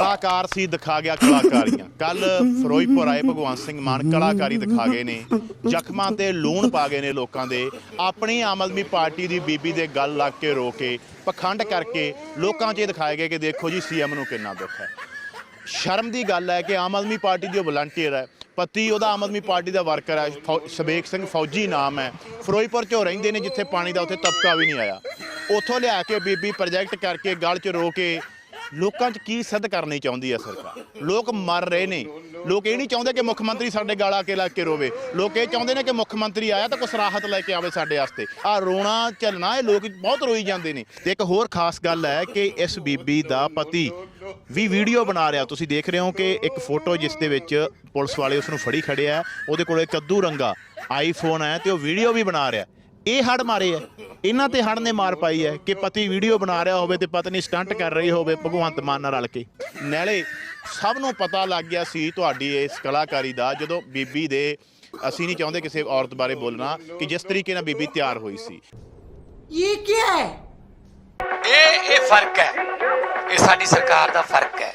ਕਲਾਕਾਰ ਸੀ, ਦਿਖਾ ਗਿਆ ਕਲਾਕਾਰੀਆਂ। ਕੱਲ ਫਿਰੋਜ਼ਪੁਰ ਆਏ ਭਗਵੰਤ ਸਿੰਘ ਮਾਨ ਕਲਾਕਾਰੀ ਦਿਖਾ ਗਏ ਨੇ। ਜ਼ਖਮਾਂ ਤੇ ਲੂਣ ਪਾ ਗਏ ਨੇ ਲੋਕਾਂ ਦੇ। ਆਪਣੀ ਆਮ ਆਦਮੀ ਪਾਰਟੀ ਦੀ ਬੀਬੀ ਦੇ ਗੱਲ ਲੱਗ ਕੇ ਰੋ ਕੇ ਪਖੰਡ ਕਰਕੇ ਲੋਕਾਂ 'ਚ ਇਹ ਦਿਖਾਏ ਗਏ ਕਿ ਦੇਖੋ ਜੀ ਸੀਐਮ ਨੂੰ ਕਿੰਨਾ ਦੁੱਖ ਹੈ। ਸ਼ਰਮ ਦੀ ਗੱਲ ਹੈ ਕਿ ਆਮ ਆਦਮੀ ਪਾਰਟੀ ਦੀ ਵਲੰਟੀਅਰ ਹੈ। ਪਤੀ, ਉਹਦਾ ਆਮ ਆਦਮੀ ਪਾਰਟੀ ਦਾ ਵਰਕਰ ਹੈ। ਫੌ- ਸ਼ਬੇਕ ਸਿੰਘ ਫੌਜੀ ਨਾਮ ਹੈ। ਫਿਰੋਜ਼ਪੁਰ ਚੋਂ ਰਹਿੰਦੇ ਨੇ, ਜਿੱਥੇ ਪਾਣੀ ਦਾ ਉੱਥੇ ਤਬਕਾ ਵੀ ਨਹੀਂ ਆਇਆ। ਉੱਥੋਂ ਲਿਆ ਕੇ ਬੀਬੀ ਪ੍ਰੋਜੈਕਟ ਕਰਕੇ ਗਲ 'ਚ ਰੋ ਕੇ ਲੋਕਾਂ 'ਚ ਕੀ ਸਿੱਧ ਕਰਨੀ ਚਾਹੁੰਦੀ ਹੈ ਸਰਕਾਰ? ਲੋਕ ਮਰ ਰਹੇ ਨੇ। ਲੋਕ ਇਹ ਨਹੀਂ ਚਾਹੁੰਦੇ ਕਿ ਮੁੱਖ ਮੰਤਰੀ ਸਾਡੇ ਗਲ ਆ ਕੇ ਲੱਗ ਕੇ ਰੋਵੇ। ਲੋਕ ਇਹ ਚਾਹੁੰਦੇ ਨੇ ਕਿ ਮੁੱਖ ਮੰਤਰੀ ਆਇਆ ਤਾਂ ਕੁਛ ਰਾਹਤ ਲੈ ਕੇ ਆਵੇ ਸਾਡੇ ਵਾਸਤੇ। ਆ ਰੋਣਾ, ਝੱਲਣਾ, ਇਹ ਲੋਕ ਬਹੁਤ ਰੋਈ ਜਾਂਦੇ ਨੇ। ਤੇ ਇੱਕ ਹੋਰ ਖਾਸ ਗੱਲ ਹੈ ਕਿ ਇਸ ਬੀਬੀ ਦਾ ਪਤੀ ਵੀ ਵੀਡੀਓ ਬਣਾ ਰਿਹਾ। ਤੁਸੀਂ ਦੇਖ ਰਹੇ ਹੋ ਕਿ ਇੱਕ ਫੋਟੋ ਜਿਸ ਦੇ ਵਿੱਚ ਪੁਲਿਸ ਵਾਲੇ ਉਸ ਨੂੰ ਫੜੀ ਖੜਿਆ ਉਹਦੇ ਕੋਲ ਕੱਦੂ ਰੰਗਾ ਆਈਫੋਨ ਹੈ ਤੇ ਉਹ ਵੀਡੀਓ ਵੀ ਬਣਾ ਰਿਹਾ। ਇਹ ਹੜ ਮਾਰੇ ਐ ਇਹਨਾਂ ਤੇ ਹੜ ਨੇ ਮਾਰ ਪਾਈ ਐ ਕਿ ਪਤੀ ਵੀਡੀਓ ਬਣਾ ਰਿਹਾ ਹੋਵੇ ਤੇ ਪਤਨੀ ਸਟੰਟ ਕਰ ਰਹੀ ਹੋਵੇ ਭਗਵੰਤ ਮਾਨ ਨਾਲ ਰਲ ਕੇ। ਨਹਿਲੇ ਸਭ ਨੂੰ ਪਤਾ ਲੱਗ ਗਿਆ ਸੀ ਤੁਹਾਡੀ ਇਸ ਕਲਾਕਾਰੀ ਦਾ ਜਦੋਂ ਬੀਬੀ ਦੇ ਅਸੀਂ ਨਹੀਂ ਚਾਹੁੰਦੇ ਕਿਸੇ ਔਰਤ ਬਾਰੇ ਬੋਲਣਾ ਕਿ ਜਿਸ ਤਰੀਕੇ ਨਾਲ ਬੀਬੀ ਤਿਆਰ ਹੋਈ ਸੀ। ਇਹ ਕੀ ਹੈ? ਇਹ ਇਹ ਫ਼ਰਕ ਹੈ। ਇਹ ਸਾਡੀ ਸਰਕਾਰ ਦਾ ਫ਼ਰਕ ਹੈ।